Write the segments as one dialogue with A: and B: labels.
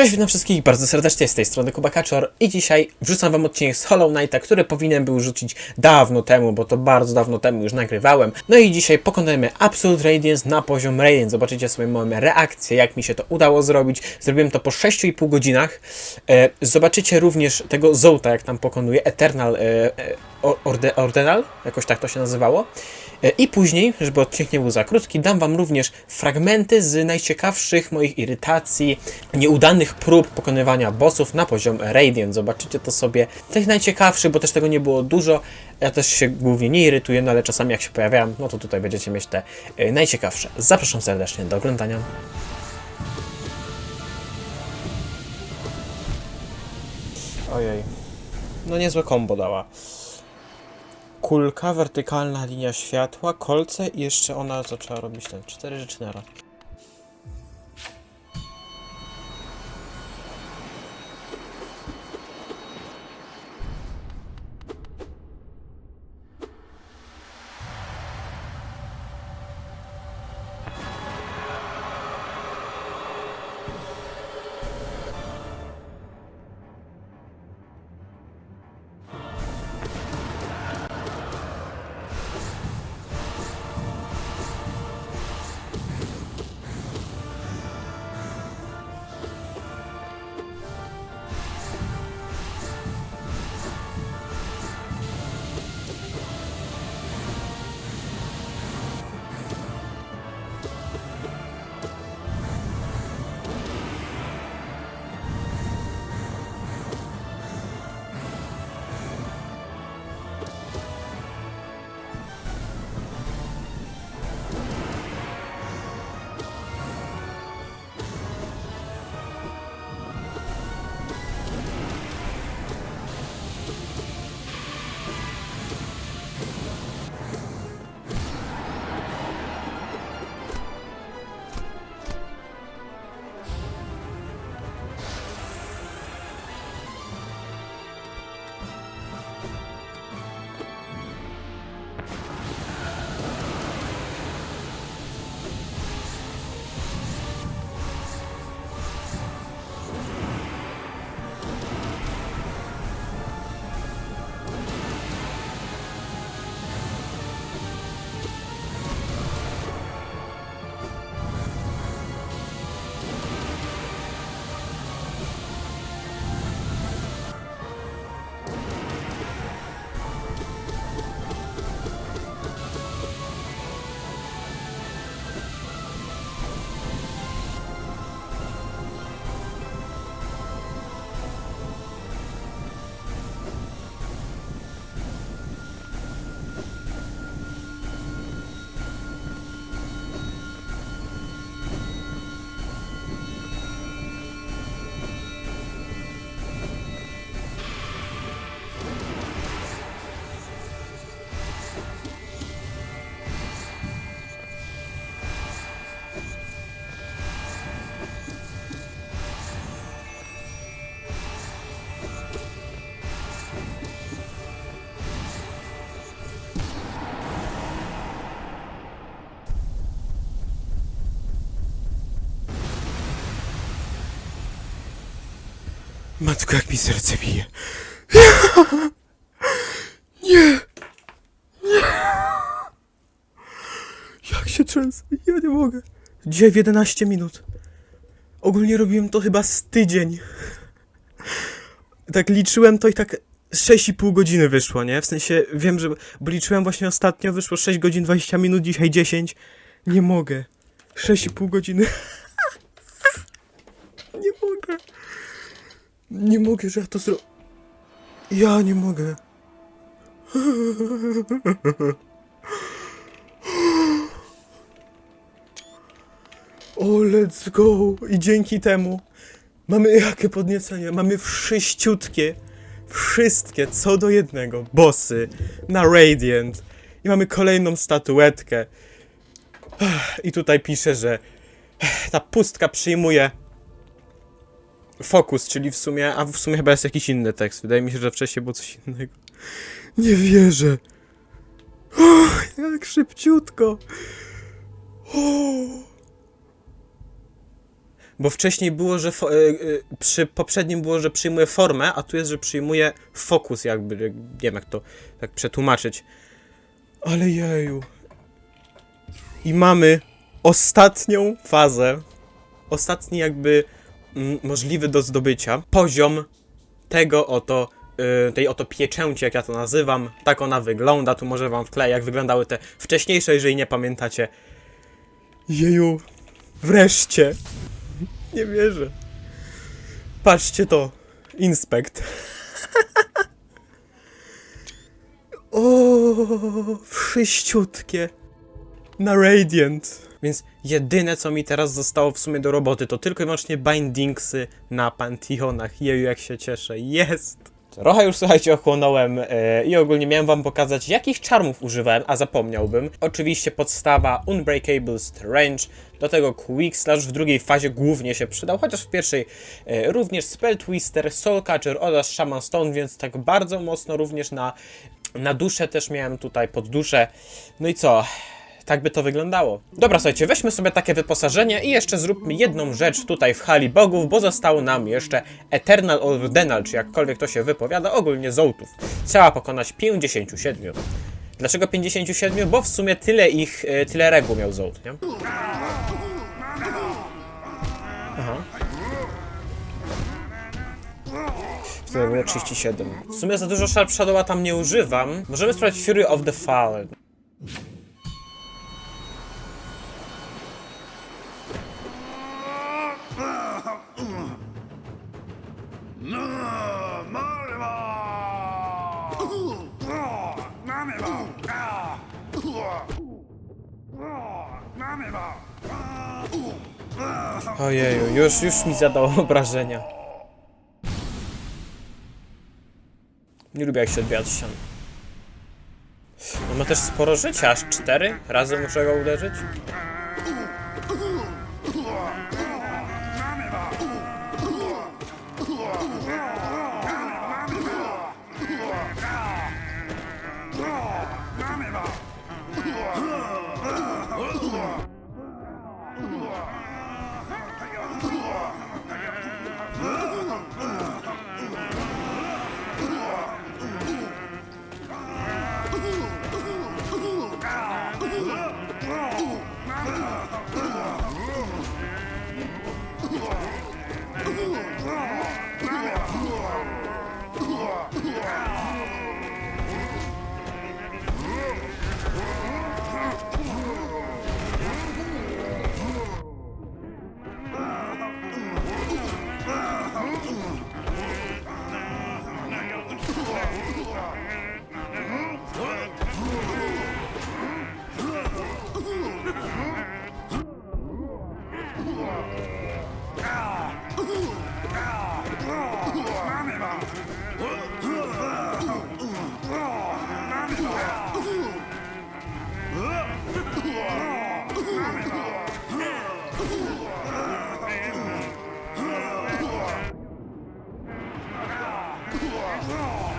A: Cześć, witam wszystkich bardzo serdecznie z tej strony Kuba Kaczor i dzisiaj wrzucam wam odcinek z Hollow Knighta, który powinien był rzucić dawno temu, bo to bardzo dawno temu już nagrywałem. No i dzisiaj pokonujemy Absolute Radiance na poziom Radiance. Zobaczycie sobie moją reakcję, jak mi się to udało zrobić. Zrobiłem to po 6,5 godzinach. E, zobaczycie również tego Zolta, jak tam pokonuje Eternal e, e, Orde, Ordenal, jakoś tak to się nazywało. I później, żeby odcinek nie był za krótki, dam Wam również fragmenty z najciekawszych moich irytacji, nieudanych prób pokonywania bossów na poziom Radiant. Zobaczycie to sobie. Tych najciekawszych, bo też tego nie było dużo. Ja też się głównie nie irytuję, no ale czasami jak się pojawiają, no to tutaj będziecie mieć te e, najciekawsze. Zapraszam serdecznie do oglądania. Ojej. No niezłe kombo dała. Kulka, wertykalna linia światła, kolce i jeszcze ona zaczęła robić ten cztery rzeczy naraz. Matko, jak mi serce bije. Nie! Nie! Jak się trzęsę? Ja nie mogę. Dzisiaj w 11 minut. Ogólnie robiłem to chyba z tydzień. Tak liczyłem to i tak 6,5 godziny wyszło, nie? W sensie wiem, że. Bo liczyłem właśnie ostatnio, wyszło 6 godzin 20 minut, dzisiaj 10. Nie mogę. 6,5 godziny. Nie mogę. Nie mogę, że ja to zro... Ja nie mogę. O, let's go! I dzięki temu mamy jakie podniecenie? Mamy wszyściutkie, wszystkie, co do jednego, bossy na Radiant. I mamy kolejną statuetkę. I tutaj pisze, że ta pustka przyjmuje Fokus, czyli w sumie, a w sumie chyba jest jakiś inny tekst. Wydaje mi się, że wcześniej było coś innego. Nie wierzę. O, jak szybciutko. O. Bo wcześniej było, że y, y, przy poprzednim było, że przyjmuje formę, a tu jest, że przyjmuje fokus jakby, nie wiem jak to tak przetłumaczyć. Ale jeju. I mamy ostatnią fazę, ostatni jakby możliwy do zdobycia poziom tego oto, y, tej oto pieczęci, jak ja to nazywam. Tak ona wygląda, tu może wam wkleję, jak wyglądały te wcześniejsze, jeżeli nie pamiętacie. Jeju, wreszcie. Nie wierzę. Patrzcie to. Inspekt. o, wszyściutkie. Na Radiant. Więc jedyne, co mi teraz zostało w sumie do roboty, to tylko i wyłącznie bindingsy na Pantheonach. Jeju, jak się cieszę. Jest! Trochę już, słuchajcie, ochłonąłem e, i ogólnie miałem wam pokazać, jakich czarmów używałem, a zapomniałbym. Oczywiście podstawa Unbreakable Strange, do tego Quick Slash w drugiej fazie głównie się przydał, chociaż w pierwszej e, również Spell Twister, Soul Catcher oraz Shaman Stone, więc tak bardzo mocno również na, na duszę też miałem tutaj pod duszę. No i co? Tak by to wyglądało. Dobra, słuchajcie, weźmy sobie takie wyposażenie i jeszcze zróbmy jedną rzecz tutaj w hali bogów, bo zostało nam jeszcze Eternal Ordenal, czy jakkolwiek to się wypowiada, ogólnie zołtów. Trzeba pokonać 57. Dlaczego 57? Bo w sumie tyle ich, e, tyle reguł miał zołt, nie? Aha. Wtedy było 37. W sumie za dużo Sharp Shadowa tam nie używam. Możemy sprawdzić Fury of the Fallen. Ojeju, już, już mi zadał obrażenia. Nie lubię jak się odbija od ścian. On ma też sporo życia, aż cztery razy muszę go uderzyć. Wow. Ugh!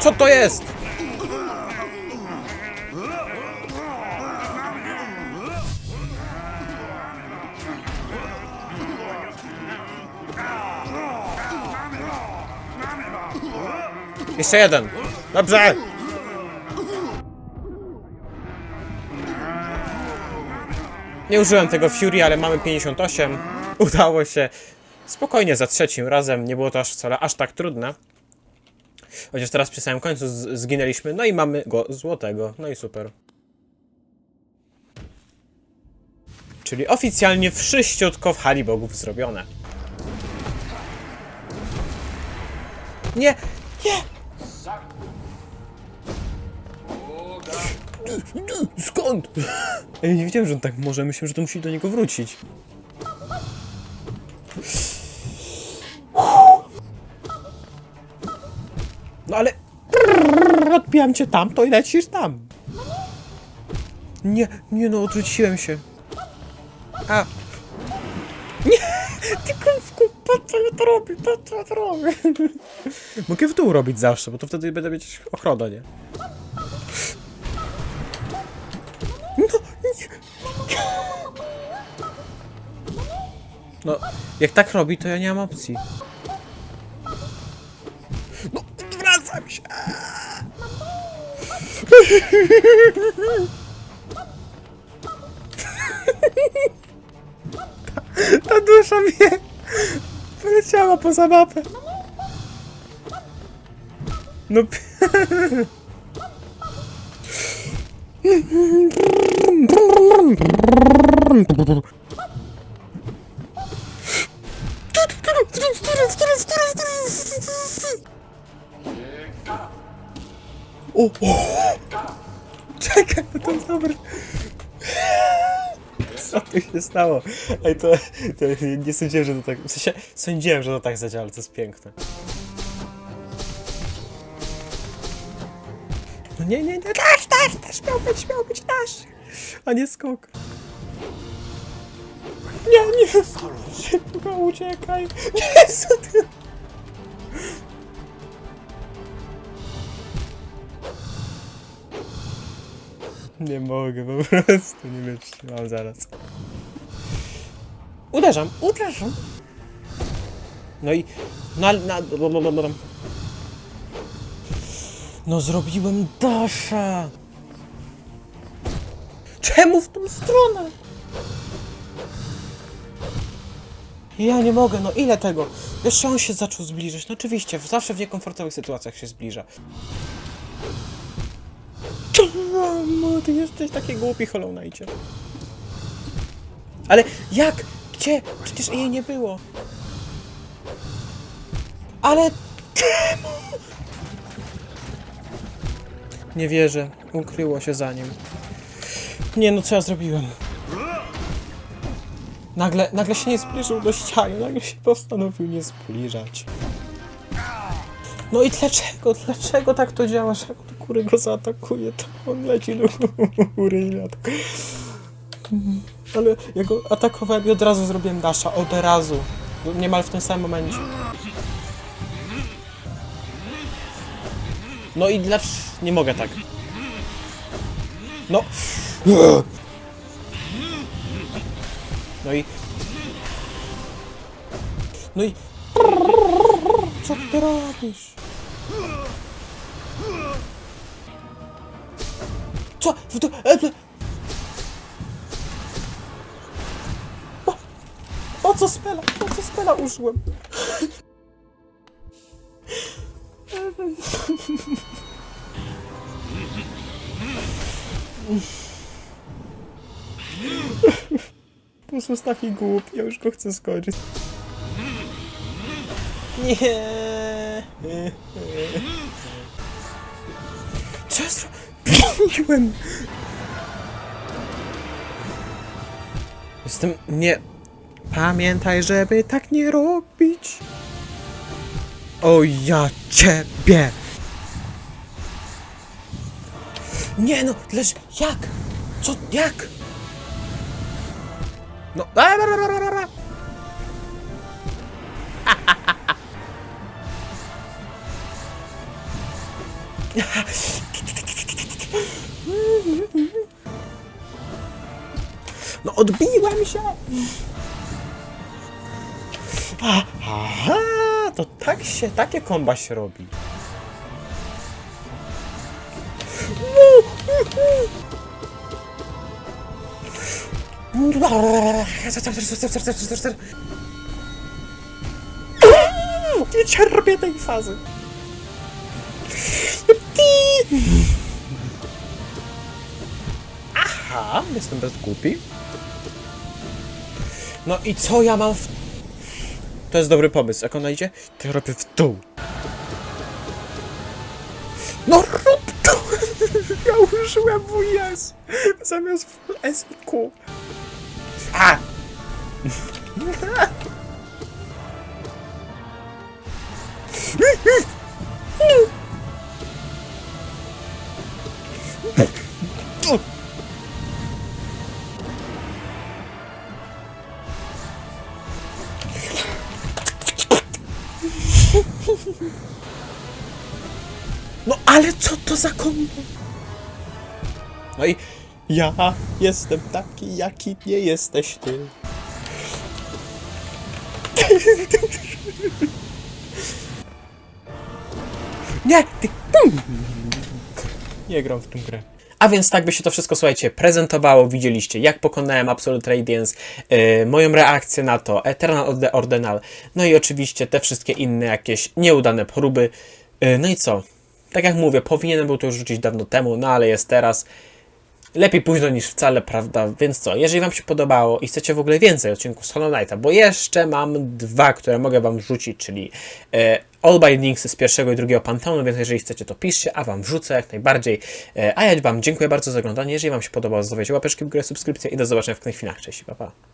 A: Co to jest? Jeszcze jeden. Dobrze. Nie użyłem tego Fury, ale mamy 58. Udało się. Spokojnie za trzecim razem. Nie było to aż wcale aż tak trudne. Chociaż teraz przy samym końcu zginęliśmy. No i mamy go złotego. No i super. Czyli oficjalnie wszyściutko w hali bogów zrobione. Nie! Nie! Skąd? Ej, nie wiedziałem, że on tak może. Myślałem, że to musi do niego wrócić. No ale... Odbijam cię tam, to i lecisz tam. Nie, nie no, odwróciłem się. A. Nie! Ty kówku, po co to robię? Po co to robię? Mogę w dół robić zawsze, bo to wtedy będę mieć ochronę, nie? No, nie. No, jak tak robi, to ja nie mam opcji. Ta dusza mnie poleciała poza mapę. No. O, o. Czekaj, to jest dobre. Co tu się stało? Ej, to, to nie sądziłem, że to tak... W sensie, sądziłem, że to tak zadziała, ale to jest piękne. No nie, nie, nie, nasz, nasz, nasz, miał być, miał być nasz, a nie skok. Nie, nie, szybko uciekaj. Jezu, ty... Nie mogę, po prostu nie wytrzymam zaraz. Uderzam, uderzam. No i... Na, na, no zrobiłem dasza! Czemu w tą stronę? Ja nie mogę, no ile tego? Jeszcze on się zaczął zbliżać. No oczywiście, zawsze w niekomfortowych sytuacjach się zbliża. Czemu ty jesteś taki głupi, Hollow Knightie? Ale jak? Gdzie? Przecież jej nie było. Ale czemu? Nie wierzę. Ukryło się za nim. Nie no, co ja zrobiłem? Nagle, nagle się nie zbliżył do ściany, nagle się postanowił nie zbliżać. No i dlaczego? Dlaczego tak to działa, że jak do góry go zaatakuje, to on leci do góry i. Ale ja go atakowałem i od razu zrobiłem dasha, od razu. Niemal w tym samym momencie. No i dlaczego... Nie mogę tak. No. No i... No i... Co ty robisz? Co? Dół... e, po co spela? Po co spela użyłem? Jest taki głupi, ja już go chcę skończyć. Nie. Co ja Jestem... nie... Pamiętaj, żeby tak nie robić. O ja ciebie! Nie no, lecz jak? Co, jak? No, No odbiłem się! Aha, to tak się, takie komba się robi. Nie cierpię tej fazy. Ty! Aha, jestem bez głupi. No i co ja mam w... To jest dobry pomysł. Jak ona idzie, to ja robię w dół. No rób to! Ja użyłem WS zamiast S i Q. A! No ale co to za kombo? No i ja jestem taki, jaki nie jesteś ty. Nie, ty... Nie gram w tę grę. A więc tak by się to wszystko, słuchajcie, prezentowało. Widzieliście, jak pokonałem Absolute Radiance, yy, moją reakcję na to, Eternal of the Ordinal, no i oczywiście te wszystkie inne jakieś nieudane próby. Yy, no i co? Tak jak mówię, powinienem był to już rzucić dawno temu, no ale jest teraz. Lepiej późno niż wcale, prawda? Więc co, jeżeli Wam się podobało i chcecie w ogóle więcej odcinków z Hollow Knighta, bo jeszcze mam dwa, które mogę Wam wrzucić, czyli e, All Bindings z pierwszego i drugiego Panteonu, więc jeżeli chcecie, to piszcie, a Wam wrzucę jak najbardziej. E, a ja Wam dziękuję bardzo za oglądanie. Jeżeli Wam się podobało, zostawiajcie łapeczki w górę, subskrypcję i do zobaczenia w kolejnych filmach. Cześć, pa pa.